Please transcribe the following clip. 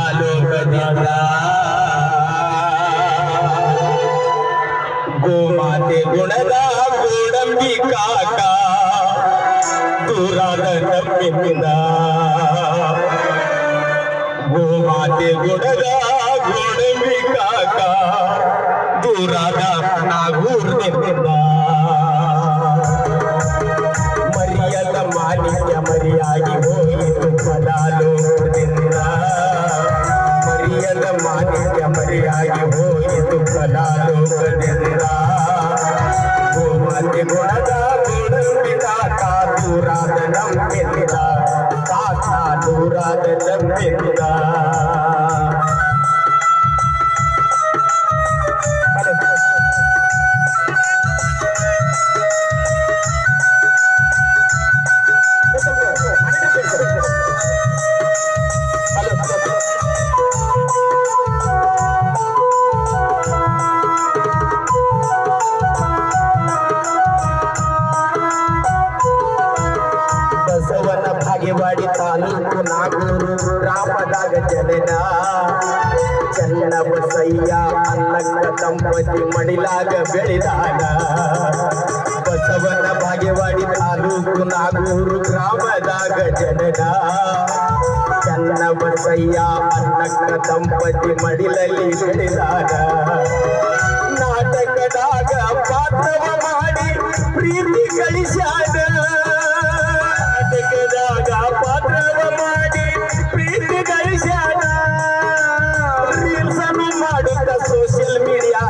ఆలోకదిత గోమాతే గుణదా గోడంబి కాక తూరాద నమ్మిద గోమాతే గుణదా గోడంబి కాక गोमती आई हो तुला लोक निंदा गोमती गुणदा पिता का दुराद नम का दुराद नम ಭಾಗ್ಯವಾಡಿ ತಾಲೂಕು ನಾಗೂರು ಗ್ರಾಮದಾಗ ಜನನ ಚನ್ನ ಬಸಯ್ಯ ಅನ್ನಕ್ಕ ದಂಪತಿ ಮಡಿಲಾಗ ಬೆಳೆದಾಗ ಬಸವನ ಭಾಗ್ಯವಾಡಿ ತಾಲೂಕು ನಾಗೂರು ಗ್ರಾಮದಾಗ ಜನನ ಚನ್ನ ಬಸಯ್ಯ ಅನ್ನಕ್ಕ ದಂಪತಿ ಮಡಿಲಲ್ಲಿ ಬೆಳೆದಾಗ ನಾಟಕದಾಗ ಪಾತ್ರವ ಮಾಡಿ ಪ್ರೀತಿ ಗಳಿಸ್ಯಾನ सोशल मीडिया